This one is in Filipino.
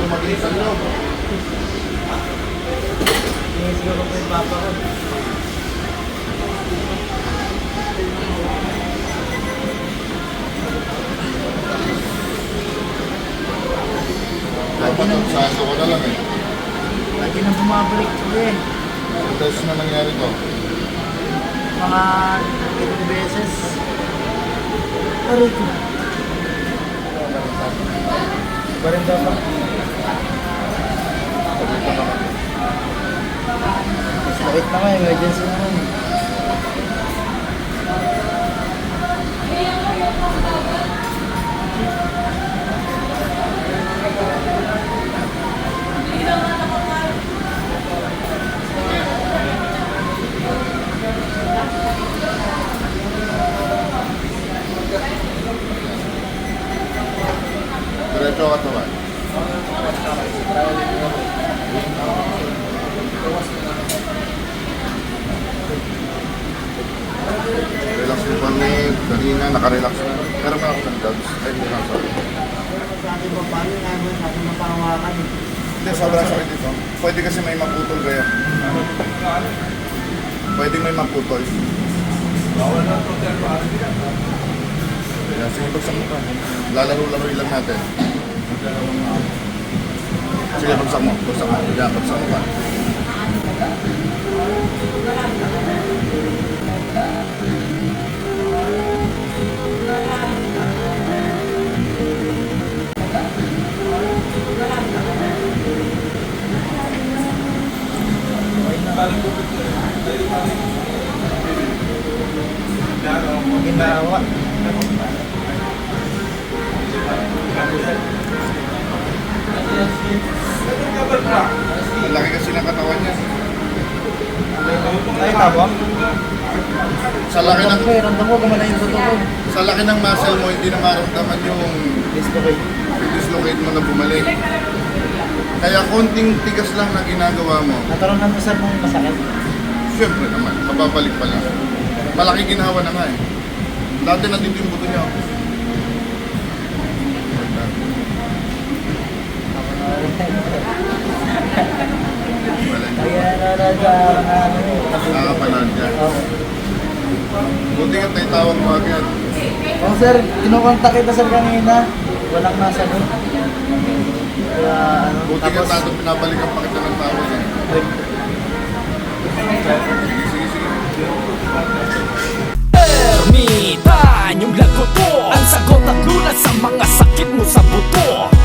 Lumaginis ang loob. Tingin siguro po yung papa ko. Dapat ang sasa ko na lang eh. Lagi na bumabalik ko eh. Ang test na nangyari to? Mga ilang beses. Aray ko. Barang dapat. Sakit naman, emergency naman. Diretso ka to ba? Relax yung panig. Kanina, nakarelax na. Meron ba ako ng drugs? Ay, hindi lang, sorry. Sabi mo, paano nga mo sabi mo pangawakan eh. Hindi, sobrang sakit dito. Pwede kasi may maputol kayo. Pwede may maputol. Kaya sige, bagsak mo pa. Lalaro-laro lang natin. Sige, bagsak mo. Bagsak mo. Bagsak mo pa. Ginawa. Ang laki kasi ng katawan niya. Nakita mo? Sa laki ng, Okay, ramdam mo gumana yung totoo. sa laki ng muscle mo, hindi na maramdaman yung Dislocate. dislocate mo na bumalik. Kaya konting tigas lang na ginagawa mo, Nataronan mo sir nung masakit. Siyempre naman, kababalik pa lang. Malaki ginawa na nga eh. Dati nandito yung buto niya. Wala niya. Kaya nalaga ano eh. Nakakapanad niya. Oo. Buti ka tayo tawag mo agad. Oh sir, kinukontak kita sir kanina. Walang nasagot. Kaya ano, Buti ka tato pinabalikan pa kita ng tawag eh. Mga sakit mo sa buto